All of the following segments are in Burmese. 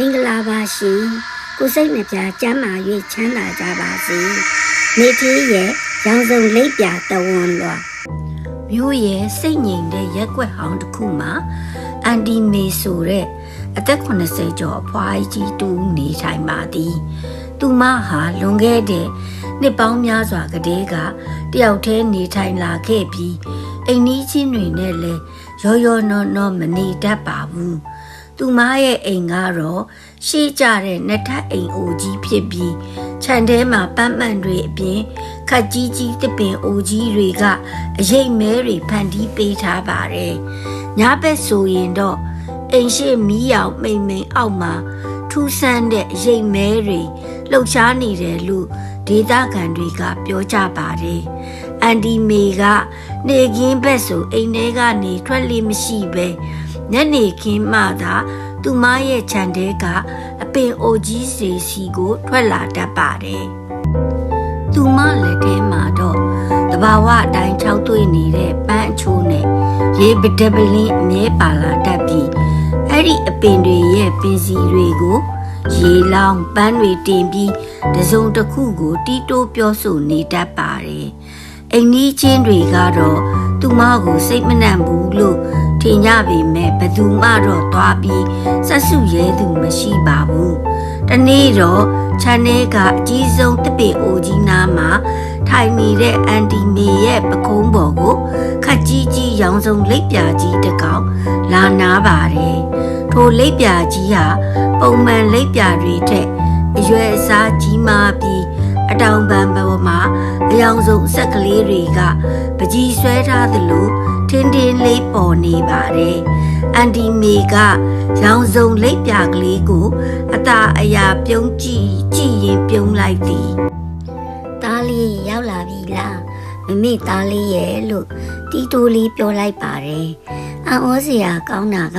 မင်္ဂလာပါရှင်ကိုစိတ်နှပြကျမ်းမာ၍ချမ်းသာကြပါစေနေသေးရဲ့ရောင်စုံလိပ်ပြတဝန်လွာမြို့ရဲ့စိတ်ငြိမ်တဲ့ရက်ွက်ဟောင်းတစ်ခုမှာအန်တီမေဆိုတဲ့အသက်80ကျော်အဖွားကြီးတူနေထိုင်ပါသည်သူမဟာလွန်ခဲ့တဲ့နှစ်ပေါင်းများစွာကတည်းကတယောက်တည်းနေထိုင်လာခဲ့ပြီးအိမ်နီးချင်းတွေနဲ့လည်းရောရောနောနောမနေတတ်ပါဘူး သူမရဲ့အိမ်ကတော့ရှေးကြတဲ့နှစ်ထပ်အိမ်အိုကြီးဖြစ်ပြီးခြံထဲမှာပန်းမှန်တွေအပြင်ခက်ကြီးကြီးတစ်ပင်အိုကြီးတွေကအရိပ်မဲတွေဖန်တီးပေးထားပါတယ်ညဘက်ဆိုရင်တော့အိမ်ရှိမီးရောင်မိန်မိန်အောက်မှာထူးဆန်းတဲ့ရိပ်မဲတွေလှုပ်ရှားနေတယ်လို့ဒေသခံတွေကပြောကြပါတယ်။အန်ဒီမေကနေကင်းဘက်ဆိုအိမ်ထဲကနေထွက်လေမရှိပဲ ညနေခင်းမှသာသူမရဲ့ခြံထဲကအပင်အိုကြီးစီစီကိုထွက်လာတတ်ပါတယ်။သူမလက်ထဲမှာတော့တဘာဝအတိုင်းခြောက်သွေ့နေတဲ့ပန်းအချိုးနဲ့ရေပဒပလင်းအမြဲပါလာတတ်ပြီးအဲ့ဒီအပင်တွေရဲ့ပင်စီတွေကိုရေလောင်းပန်းတွေတင်ပြီးတစုံတစ်ခုကိုတီးတိုးပြောဆိုနေတတ်ပါတယ်။ အိမ်နီးချင်းတွေကတော့သူမကိုစိတ်မနှံ့ဘူးလို့ထင်ကြပေမဲ့ဘသူမှတော့သွားပြီးဆက်စုရဲသူမရှိပါဘူး။တနေ့တော့ခြံထဲကအကြီးဆုံးတပည့်အိုကြီးနားမှာထိုင်နေတဲ့အန်တီမေရဲ့ပကုံးပေါ်ကိုခက်ကြီးကြီးရောင်စုံလိပ်ပြာကြီးတစ်ကောင်လာနာပါတယ်။ထိုလိပ်ပြာကြီးဟာပုံမှန်လိပ်ပြာတွေထက်အရွယ်အစားကြီးမားပြီးအတောင်ပံပေါ်မှာ အယောင်ဆုံးအဆက်ကလေးတွေကပကြီးဆွဲထားသလိုထင်းထင်းလေးပေါ်နေပါတယ်။အန်တီမေကရောင်စုံလိပ်ပြာကလေးကို အသာအရာပြုံးကြည့်ကြည့်ရင်ပြုံးလိုက်သည်။သားလေးရောက်လာပြီလားမမေသားလေးရဲ့လို့တီတိုးလေးပြောလိုက်ပါတယ်။အံ့ဩစရာကောင်းတာက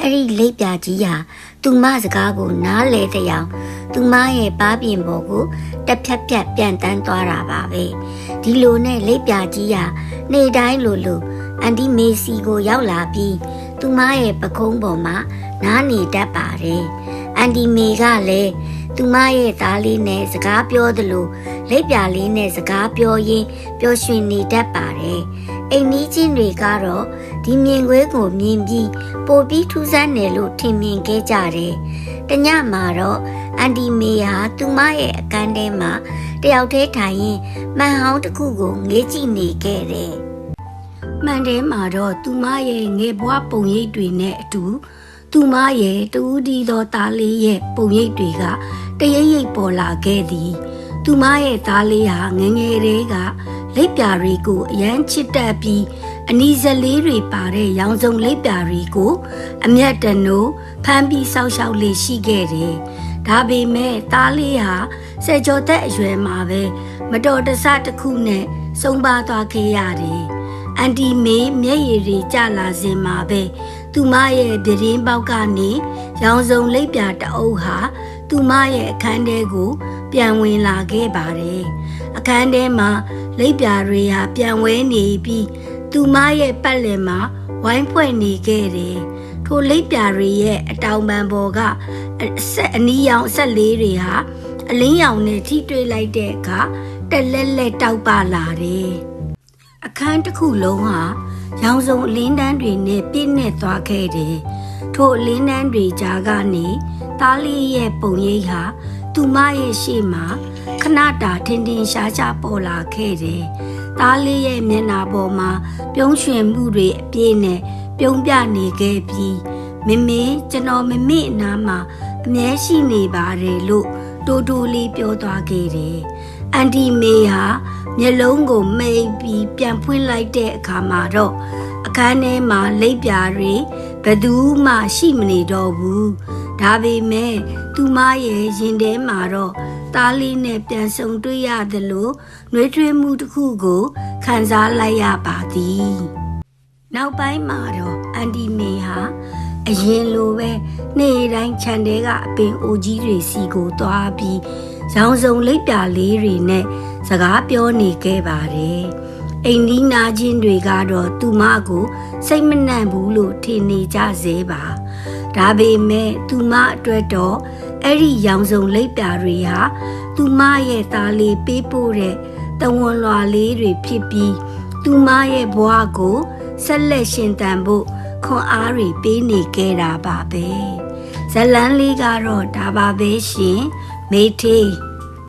အဲ့ဒီလိပ်ပြာကြီးဟာသူမစကားကိုနားလေတဲ့အောင် သူမရဲ့ပါးပြင်ပေါ်ကိုတက်ဖြတ်ဖြတ်ပြန်တန်းသွားတာပါပဲဒီလိုနဲ့လိပ်ပြာကြီးဟာနေတိုင်းလိုလိုအန်တီမေစီကိုရောက်လာပြီးသူမရဲ့ပကုံးပေါ်မှာနားနေတတ်ပါတယ်အန်တီမေကလည်းသူမရဲ့သားလေးနဲ့စကားပြောသလိုလိပ်ပြာလေးနဲ့စကားပြောရင်းပျော်ရွှင်နေတတ်ပါတယ်အိမ်နီးချင်းတွေကတော့ဒီမြင်ကွဲကိုမြင်ပြီးပိုပြီးထူးဆန်းတယ်လို့ထင်မြင်ခဲ့ကြတယ်။တညမှာတော့ အန်တီမေဟာသူမရဲ့အခန်းထဲမှာတယောက်တည်းထိုင်ရင်မှန်ဟောင်းတစ်ခုကိုငေးကြည့်နေခဲ့တယ်။မှန်ထဲမှာတော့သူမရဲ့ငယ်ဘွားပုံရိပ်တွေနဲ့အတူသူမရဲ့တူးဒီသောသားလေးရဲ့ပုံရိပ်တွေကတရိပ်ရိပ်ပေါ်လာခဲ့သည်။သူမရဲ့သားလေးဟာငငယ်လေးကလိပ်ပြာတွေကိုအရန်ချစ်တတ်ပြီးအနီးစပ်လေးတွေပါတဲ့ရောင်စုံလိပ်ပြာတွေကို အမျက်တနိုးဖမ်းပြီးစောက်ရှောက်လေးရှိခဲ့တယ်။ ဒါပေမဲ့သားလေးဟာဆယ်ကျော်သက်အရွယ်မှာပဲမတော်တဆတစ်ခုနဲ့ဆုံးပါသွားခဲ့ရတယ်။အန်တီမေမျက်ရည်တွေကျလာစဉ်မှာပဲသူမရဲ့ပြတင်းပေါက်ကနေရောင်စုံလိပ်ပြာတအုပ်ဟာသူမရဲ့အခန်းထဲကို ပြန်ဝင်လာခဲ့ပါတယ်။အခန်းထဲမှာလိပ်ပြာတွေဟာပြန်ဝဲနေပြီးသူမရဲ့ပတ်လည်မှာဝိုင်းဖွဲ့နေခဲ့တယ်။ထိုလိပ်ပြာတွေရဲ့အတောင်ပံပေါ်ကအ ဆက်အနီးရောင်အဆက်လေးတွေဟာအလင်းရောင်နဲ့ထိတွေ့လိုက်တဲ့အခါတက်လက်လက်တောက်ပလာတယ်။အခန်းတစ်ခုလုံးဟာရောင်စုံအလင်းတန်းတွေနဲ့ပြည့်နဲ့သွားခဲ့တယ်။ထိုအလင်းတန်းတွေကြားကနေသားလေးရဲ့ပုံရိပ်ဟာသူမရဲ့ရှေ့မှာခဏတာထင်ထင်ရှားရှားပေါ်လာခဲ့တယ်။သားလေးရဲ့မျက်နှာပေါ်မှာပြုံးရွှင်မှုတွေအပြည့်နဲ့ပြုံးပြနေခဲ့ပြီးမမေကျွန်တော်မမေအနားမှာ အမြဲရှိနေပါတယ်လို့တိုးတိုးလေးပြောသွားခဲ့တယ်။အန်တီမေဟာမျက်လုံးကိုမိတ်ပြီးပြန်ဖွင့်လိုက်တဲ့အခါမှာတော့အခန်းထဲမှာလိပ်ပြာတွေဘယ်သူမှရှိမနေတော့ဘူး။ဒါပေမဲ့သူမရဲ့ရင်ထဲမှာတော့သားလေးနဲ့ပြန်ဆုံတွေ့ရသလိုနှွေးထွေးမှုတစ်ခုကိုခံစားလိုက်ရပါသည်နောက်ပိုင်းမှာတော့အန်တီမေဟာ အရင်လိုပဲနေ့တိုင်းခြံထဲကအပင်အိုကြီးတွေစီကိုသွားပြီးရောင်စုံလိပ်ပြာလေးတွေနဲ့စကားပြောနေခဲ့ပါတယ်။အိမ်ဒီနာချင်းတွေကတော့သူမကိုစိတ်မနှံ့ဘူးလို့ထင်နေကြစေပါ။ဒါပေမဲ့သူမအတွက်တော့အဲ့ဒီရောင်စုံလိပ်ပြာတွေဟာသူမရဲ့သားလေးပေးပို့တဲ့တဝန်လွာလေးတွေဖြစ်ပြီးသူမရဲ့ဘဝကိုဆက်လက်ရှင်သန်ဖို့ ခွန်အားတွေပေးနေခဲ့တာပါပဲဇလန်းလေးကတော့ဒါပါပဲရှင်မေထေး